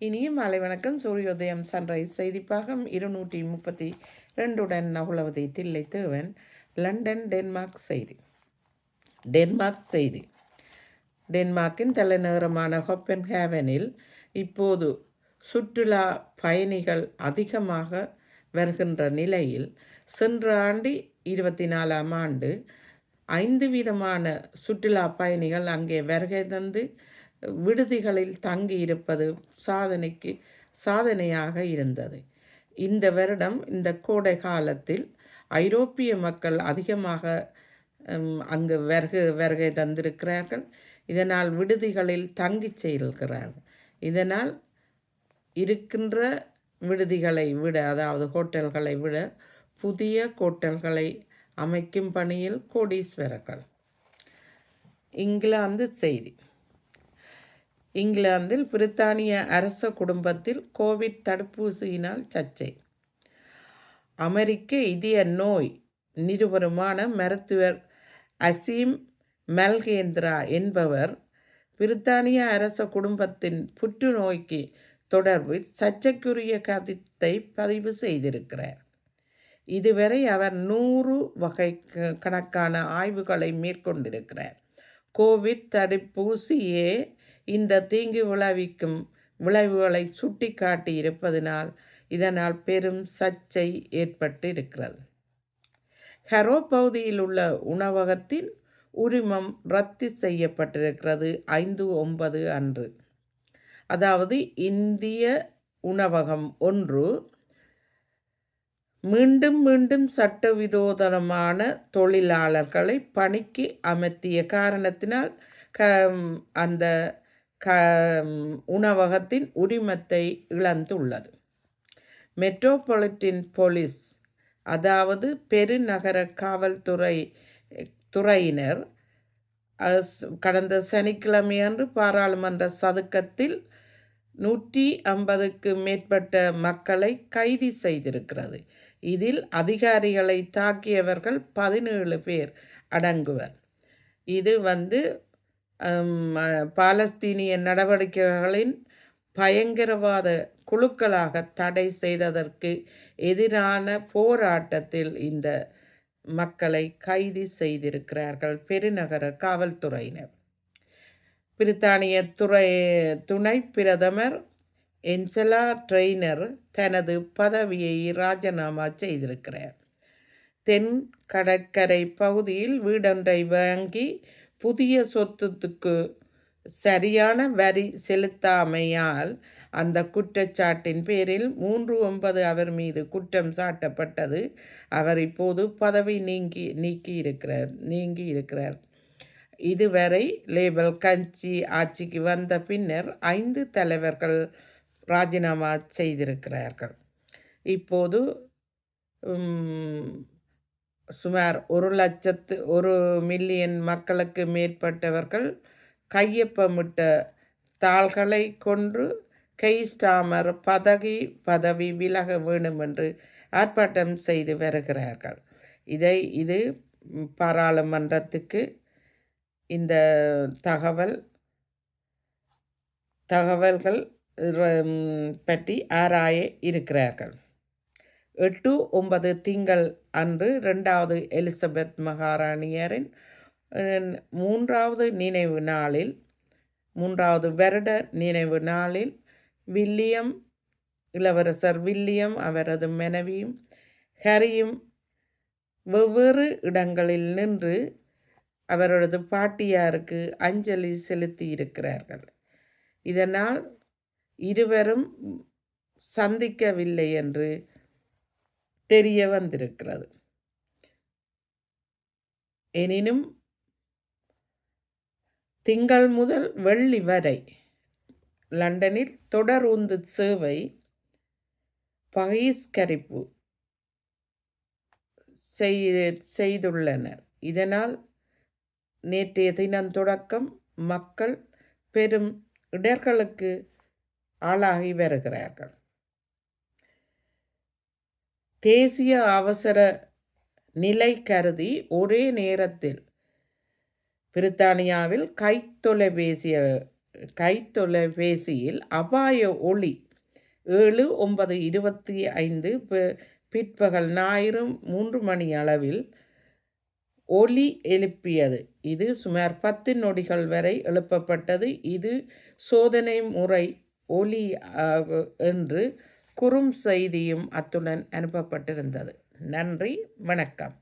இனிய மாலை வணக்கம். சூரியோதயம் சன்ரைஸ் செய்திப்பாகம் இருநூற்றி முப்பத்தி ரெண்டுடன் நகுலவதி தில்லை தேவன். லண்டன் டென்மார்க் செய்தி. டென்மார்க் செய்தி. டென்மார்க்கின் தலைநகரமான ஹொப்பன்ஹேவனில் இப்போது சுற்றுலா பயணிகள் அதிகமாக வருகின்ற நிலையில் சென்ற ஆண்டு இருபத்தி நாலாம் ஆண்டு ஐந்து விதமான சுற்றுலா பயணிகள் அங்கே வருகை தந்து விடுதிகளில் தங்கி இருப்பது சாதனைக்கு சாதனையாக இருந்தது. இந்த வருடம் இந்த கோடை காலத்தில் ஐரோப்பிய மக்கள் அதிகமாக அங்கு வருகை வருகை தந்திருக்கிறார்கள். இதனால் விடுதிகளில் தங்கிச் செல்கிறார்கள். இதனால் இருக்கின்ற விடுதிகளை விட அதாவது ஹோட்டல்களை விட புதிய ஹோட்டல்களை அமைக்கும் பணியில் கோடீஸ்வரர்கள். இங்கிலாந்து செய்தி. இங்கிலாந்தில் பிரித்தானிய அரச குடும்பத்தில் கோவிட் தடுப்பூசியினால் சர்ச்சை. அமெரிக்க இதய நோய் நிருபருமான மருத்துவர் அசீம் மல்கேந்திரா என்பவர் பிரித்தானிய அரச குடும்பத்தின் புற்றுநோய்க்கு தொடர்பில் சர்ச்சைக்குரிய கருத்தை பதிவு செய்திருக்கிறார். இதுவரை அவர் நூறு வகை க- கணக்கான ஆய்வுகளை மேற்கொண்டிருக்கிறார். கோவிட் தடுப்பூசியே இந்த தீங்கு விளைவிக்கும் விளைவுகளை சுட்டிக்காட்டி இருப்பதனால் இதனால் பெரும் சர்ச்சை ஏற்பட்டு இருக்கிறது ஹெரோ பகுதியில் உள்ள உணவகத்தின் உரிமம் ரத்து செய்யப்பட்டிருக்கிறது ஐந்து ஒன்பது அன்று. அதாவது இந்திய உணவகம் ஒன்று மீண்டும் மீண்டும் சட்டவிரோதமான தொழிலாளர்களை பணிக்கு அமர்த்திய காரணத்தினால் க அந்த க உணவகத்தின் உரிமத்தை இழந்துள்ளது. மெட்ரோபாலிட்டின் போலீஸ் அதாவது பெருநகர காவல்துறை துறையினர் கடந்த சனிக்கிழமையன்று பாராளுமன்ற சதுக்கத்தில் நூற்றி ஐம்பதுக்கு மேற்பட்ட மக்களை கைது செய்திருக்கிறது. இதில் அதிகாரிகளை தாக்கியவர்கள் பதினேழு பேர் அடங்குவர். இது வந்து பாலஸ்தீனிய நடவடிக்கைகளின் பயங்கரவாத குழுக்களாக தடை செய்ததற்கு எதிரான போராட்டத்தில் இந்த மக்களை கைது செய்திருக்கிறார்கள் பெருநகர காவல்துறையினர். பிரித்தானிய துறை துணை பிரதமர் என்சலா ட்ரெய்னர் தனது பதவியை ராஜினாமா செய்திருக்கிறார். தென் கடற்கரை பகுதியில் வீடொன்றை வாங்கி புதிய சொத்துக்கு சரியான வரி செலுத்தாமையால் அந்த குற்றச்சாட்டின் பேரில் மூன்று ஒன்பது அவர் மீது குற்றம் சாட்டப்பட்டது. அவர் இப்போது பதவி நீங்கி நீக்கி இருக்கிறார் நீங்கி இருக்கிறார் இதுவரை லேபல் கஞ்சி ஆட்சிக்கு வந்த பின்னர் ஐந்து தலைவர்கள் ராஜினாமா செய்திருக்கிறார்கள். இப்போது சுமார் ஒரு லட்சத்து ஒரு மில்லியன் மக்களுக்கு மேற்பட்டவர்கள் கையொப்பமிட்ட தாள்களை கொன்று கெய்ஸ்டாமர் பதவி பதவி விலக வேண்டும் என்று ஆர்ப்பாட்டம் செய்து வருகிறார்கள். இதை இது பாராளுமன்றத்துக்கு இந்த தகவல் தகவல்கள் பற்றி ஆராய இருக்கிறார்கள். எட்டு ஒன்பது திங்கள் அன்று ரெண்டாவது எலிசபெத் மகாராணியரின் மூன்றாவது நினைவு நாளில் மூன்றாவது வருட நினைவு நாளில் வில்லியம் இளவரசர் வில்லியம் அவரது மனைவியும் ஹரியும் வெவ்வேறு இடங்களில் நின்று அவரது பாட்டியாருக்கு அஞ்சலி செலுத்தி இருக்கிறார்கள் இதனால் இருவரும் சந்திக்கவில்லை என்று தெரிய வந்திருக்கிறது. எனினும் திங்கள் முதல் வெள்ளி வரை லண்டனில் தொடருந்து சேவை பகிஷ்கரிப்பு செய்- செய்துள்ளனர். இதனால் நேற்றைய தினம் தொடக்கம் மக்கள் பெரும் இடர்களுக்கு ஆளாகி வருகிறார்கள். தேசிய அவசர நிலை கருதி ஒரே நேரத்தில் பிரித்தானியாவில் கைத்தொலைபேசி கைத்தொலைபேசியில் அபாய ஒளி ஏழு ஒன்பது இருபத்தி ஐந்து பிற்பகல் ஞாயிறு மூன்று மணி அளவில் ஒலி எழுப்பியது. இது சுமார் பத்து நொடிகள் வரை எழுப்பப்பட்டது. இது சோதனை முறை ஒலி ஆகு- என்று குறும் செய்தியும் அத்துடன் அனுப்பப்பட்டிருந்தது. நன்றி வணக்கம்.